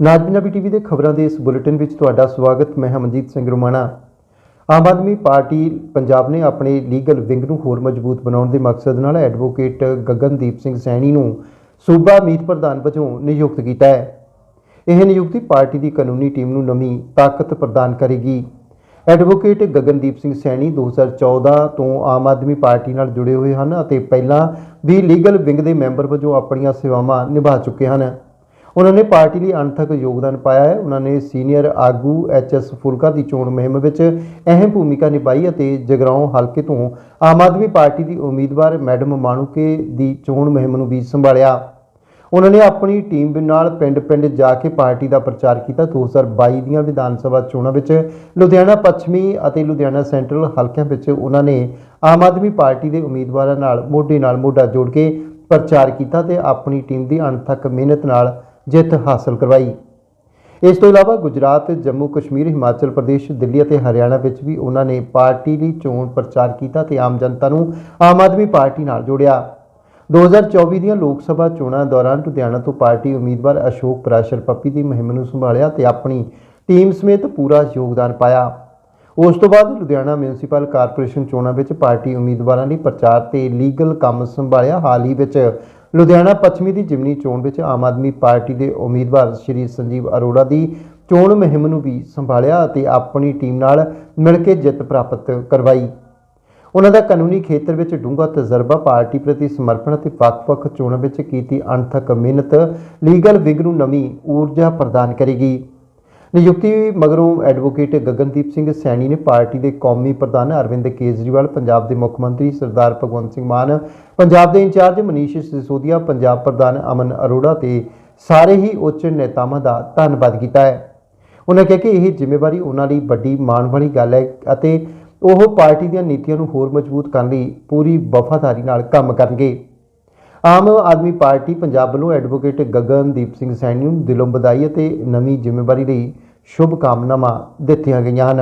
ਨਾਜ Punjabi TV ਦੇ ਖਬਰਾਂ ਦੇ ਇਸ ਬੁਲੇਟਿਨ ਵਿੱਚ ਤੁਹਾਡਾ ਸਵਾਗਤ। ਮੈਂ ਹਮਨਜੀਤ ਸਿੰਘ ਰੁਮਾਣਾ। ਆਮ ਆਦਮੀ ਪਾਰਟੀ ਪੰਜਾਬ ਨੇ ਆਪਣੇ ਲੀਗਲ ਵਿੰਗ ਨੂੰ ਹੋਰ ਮਜ਼ਬੂਤ ਬਣਾਉਣ ਦੇ ਮਕਸਦ ਨਾਲ ਐਡਵੋਕੇਟ ਗਗਨਦੀਪ ਸਿੰਘ ਸੈਣੀ ਨੂੰ ਸੂਬਾ ਮੀਤ ਪ੍ਰਧਾਨ ਵਜੋਂ ਨਿਯੁਕਤ ਕੀਤਾ ਹੈ। ਇਹ ਨਿਯੁਕਤੀ ਪਾਰਟੀ ਦੀ ਕਾਨੂੰਨੀ ਟੀਮ ਨੂੰ ਨਵੀਂ ਤਾਕਤ ਪ੍ਰਦਾਨ ਕਰੇਗੀ। ਐਡਵੋਕੇਟ ਗਗਨਦੀਪ ਸਿੰਘ ਸੈਣੀ 2014 ਤੋਂ ਆਮ ਆਦਮੀ ਪਾਰਟੀ ਨਾਲ ਜੁੜੇ ਹੋਏ ਹਨ ਅਤੇ ਪਹਿਲਾਂ ਵੀ ਲੀਗਲ ਵਿੰਗ ਦੇ ਮੈਂਬਰ ਵਜੋਂ ਆਪਣੀਆਂ ਸੇਵਾਵਾਂ ਨਿਭਾ ਚੁੱਕੇ ਹਨ। ਉਹਨਾਂ ਨੇ ਪਾਰਟੀ ਲਈ ਅਣਥੱਕ ਯੋਗਦਾਨ ਪਾਇਆ ਹੈ। ਉਹਨਾਂ ਨੇ ਸੀਨੀਅਰ ਆਗੂ ਐਚਐਸ ਫੁਲਕਾ ਦੀ ਚੋਣ ਮੁਹਿੰਮ ਵਿੱਚ ਅਹਿਮ ਭੂਮਿਕਾ ਨਿਭਾਈ ਅਤੇ ਜਗਰਾਉਂ ਹਲਕੇ ਤੋਂ ਆਮ ਆਦਮੀ ਪਾਰਟੀ ਦੀ ਉਮੀਦਵਾਰ ਮੈਡਮ ਮਾਣੂਕੇ ਦੀ ਚੋਣ ਮੁਹਿੰਮ ਨੂੰ ਵੀ ਸੰਭਾਲਿਆ। ਉਹਨਾਂ ਨੇ ਆਪਣੀ ਟੀਮ ਦੇ ਨਾਲ ਪਿੰਡ-ਪਿੰਡ ਜਾ ਕੇ ਪਾਰਟੀ ਦਾ ਪ੍ਰਚਾਰ ਕੀਤਾ। 2022 ਦੀਆਂ ਵਿਧਾਨ ਸਭਾ ਚੋਣਾਂ ਵਿੱਚ ਲੁਧਿਆਣਾ ਪੱਛਮੀ ਅਤੇ ਲੁਧਿਆਣਾ ਸੈਂਟਰਲ ਹਲਕਿਆਂ ਵਿੱਚ ਉਹਨਾਂ ਨੇ ਆਮ ਆਦਮੀ ਪਾਰਟੀ ਦੇ ਉਮੀਦਵਾਰਾਂ ਨਾਲ ਮੋਢੇ ਨਾਲ ਮੋਢਾ ਜੋੜ ਕੇ ਪ੍ਰਚਾਰ ਕੀਤਾ ਤੇ ਆਪਣੀ ਟੀਮ ਦੀ ਅਣਥੱਕ ਮਿਹਨਤ ਨਾਲ ਜਿੱਤ ਹਾਸਲ ਕਰਵਾਈ। ਇਸ ਤੋਂ ਇਲਾਵਾ ਗੁਜਰਾਤ, ਜੰਮੂ, ਕਸ਼ਮੀਰ, ਹਿਮਾਚਲ ਪ੍ਰਦੇਸ਼, ਦਿੱਲੀ ਅਤੇ ਹਰਿਆਣਾ ਵਿੱਚ ਵੀ ਉਹਨਾਂ ਨੇ ਪਾਰਟੀ ਲਈ ਚੋਣ ਪ੍ਰਚਾਰ ਕੀਤਾ ਤੇ ਆਮ ਜਨਤਾ ਨੂੰ ਆਮ ਆਦਮੀ ਪਾਰਟੀ ਨਾਲ ਜੋੜਿਆ। 2024 ਦੀਆਂ ਲੋਕ ਸਭਾ ਚੋਣਾਂ ਦੌਰਾਨ ਲੁਧਿਆਣਾ ਤੋਂ ਪਾਰਟੀ ਉਮੀਦਵਾਰ ਅਸ਼ੋਕ ਪ੍ਰਾਸ਼ਰ ਪੱਪੀ ਦੀ ਮੁਹਿੰਮ ਨੂੰ ਸੰਭਾਲਿਆ ਤੇ ਆਪਣੀ ਟੀਮ ਸਮੇਤ ਪੂਰਾ ਯੋਗਦਾਨ ਪਾਇਆ। ਉਸ ਤੋਂ ਬਾਅਦ ਲੁਧਿਆਣਾ ਮਿਊਨਿਸਪਲ ਕਾਰਪੋਰੇਸ਼ਨ ਚੋਣਾਂ ਵਿੱਚ ਪਾਰਟੀ ਉਮੀਦਵਾਰਾਂ ਲਈ ਪ੍ਰਚਾਰ ਤੇ ਲੀਗਲ ਕੰਮ ਸੰਭਾਲਿਆ। ਹਾਲ ਹੀ ਵਿੱਚ ਲੁਧਿਆਣਾ ਪੱਛਮੀ ਦੀ ਜਿਮਨੀ ਚੋਣ ਵਿੱਚ ਆਮ ਆਦਮੀ ਪਾਰਟੀ ਦੇ ਉਮੀਦਵਾਰ ਸ਼੍ਰੀ ਸੰਜੀਵ ਅਰੋੜਾ ਦੀ ਚੋਣ ਮੁਹਿੰਮ ਨੂੰ ਵੀ ਸੰਭਾਲਿਆ ਅਤੇ ਆਪਣੀ ਟੀਮ ਨਾਲ ਮਿਲ ਕੇ ਜਿੱਤ ਪ੍ਰਾਪਤ ਕਰਵਾਈ। ਉਹਨਾਂ ਦਾ ਕਾਨੂੰਨੀ ਖੇਤਰ ਵਿੱਚ ਡੂੰਘਾ ਤਜਰਬਾ, ਪਾਰਟੀ ਪ੍ਰਤੀ ਸਮਰਪਣ ਅਤੇ ਵੱਖ-ਵੱਖ ਚੋਣਾਂ ਵਿੱਚ ਕੀਤੀ ਅਣਥੱਕ ਮਿਹਨਤ ਲੀਗਲ ਵਿਗ ਨੂੰ ਨਵੀਂ ਊਰਜਾ ਪ੍ਰਦਾਨ ਕਰੇਗੀ। ਨਿਯੁਕਤੀ ਮਗਰੋਂ ਐਡਵੋਕੇਟ ਗਗਨਦੀਪ ਸਿੰਘ ਸੈਣੀ ਨੇ ਪਾਰਟੀ ਦੇ ਕੌਮੀ ਪ੍ਰਧਾਨ ਅਰਵਿੰਦ ਕੇਜਰੀਵਾਲ, ਪੰਜਾਬ ਦੇ ਮੁੱਖ ਮੰਤਰੀ ਸਰਦਾਰ ਭਗਵੰਤ ਸਿੰਘ ਮਾਨ, ਪੰਜਾਬ ਦੇ ਇੰਚਾਰਜ ਮਨੀਸ਼ ਸਿਸੋਦੀਆ, ਪੰਜਾਬ ਪ੍ਰਧਾਨ ਅਮਨ ਅਰੋੜਾ ਤੇ ਸਾਰੇ ਹੀ ਉੱਚ ਨੇਤਾਵਾਂ ਦਾ ਧੰਨਵਾਦ ਕੀਤਾ ਹੈ। ਉਹਨਾਂ ਕਿਹਾ ਕਿ ਇਹ ਜ਼ਿੰਮੇਵਾਰੀ ਉਹਨਾਂ ਲਈ ਵੱਡੀ ਮਾਣ ਵਾਲੀ ਗੱਲ ਹੈ ਅਤੇ ਉਹ ਪਾਰਟੀ ਦੀਆਂ ਨੀਤੀਆਂ ਨੂੰ ਹੋਰ ਮਜ਼ਬੂਤ ਕਰਨ ਲਈ ਪੂਰੀ ਵਫਾਦਾਰੀ ਨਾਲ ਕੰਮ ਕਰਨਗੇ। ਆਮ ਆਦਮੀ ਪਾਰਟੀ ਪੰਜਾਬ ਵੱਲੋਂ ਐਡਵੋਕੇਟ ਗਗਨਦੀਪ ਸਿੰਘ ਸੈਣੀ ਨੂੰ ਦਿਲੋਂ ਵਧਾਈ ਅਤੇ ਨਵੀਂ ਜ਼ਿੰਮੇਵਾਰੀ ਲਈ ਸ਼ੁਭ ਕਾਮਨਾਵਾਂ ਦਿੱਤੀਆਂ ਗਈਆਂ ਹਨ।